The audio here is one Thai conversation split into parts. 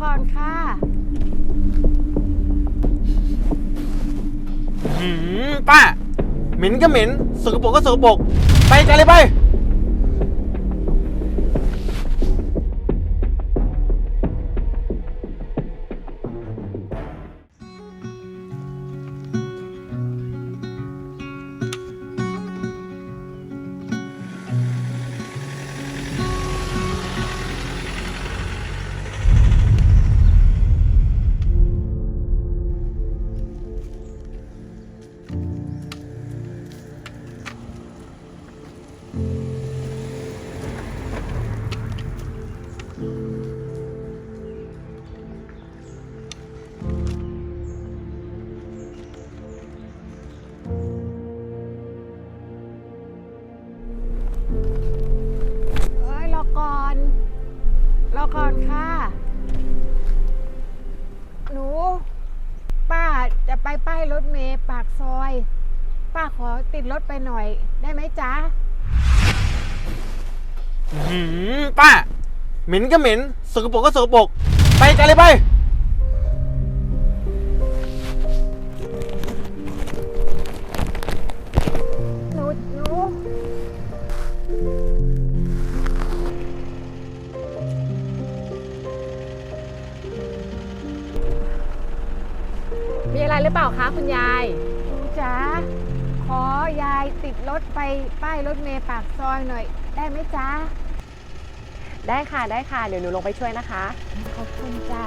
ก่อนค่ะหืมป้า เหม็นก็เหม็นสกปรกก็สกปรกไปกันเลยไป ก่อนค่ะ หนู ป้าจะไปป้ายรถเมย์ปากซอย ป้าขอติดรถไปหน่อยได้ไหมจ๊ะหืมป้า เหม็นก็เหม็น สกปรกก็สกปรก ไปกันเลยไป มีอะไรหรือเปล่าคะคุณยาย หนูจ๋าขอยายติดรถไปป้ายรถเมย์ปากซอยหน่อย ได้ไหมจ๊ะ ได้ค่ะได้ค่ะ เดี๋ยวหนูลงไปช่วยนะคะ ขอบคุณจ้า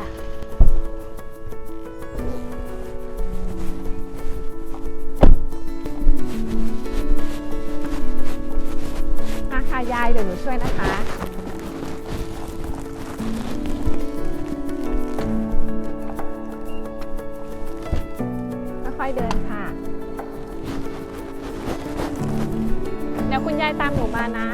อาค่ะยายเดี๋ยวหนูช่วยนะคะ อยๆเดินค่ะ เดี๋ยวคุณยายตามหนูมานะ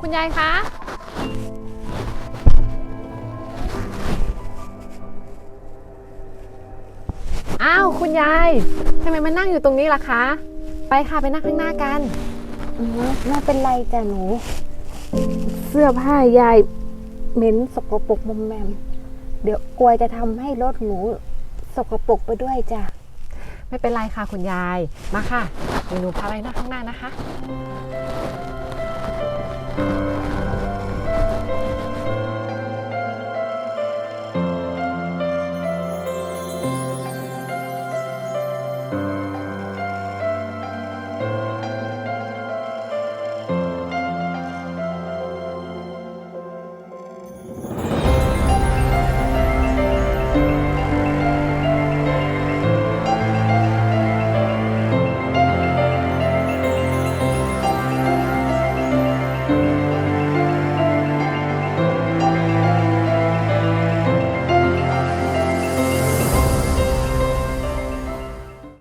คุณยายคะ อ้าว คุณยายทำไมมานั่งอยู่ตรงนี้ล่ะคะ ไปค่ะไปนั่งข้างหน้ากัน ไม่เป็นไรจ้ะหนู เสื้อผ้ายายเหม็นสกปรกมอมแมม เดี๋ยวกลัวจะทำให้รถหนูสกปรกไปด้วยจ้ะ ไม่เป็นไรค่ะคุณยาย มาค่ะเดี๋ยวหนูพาไปนั่งข้างหน้านะคะ Música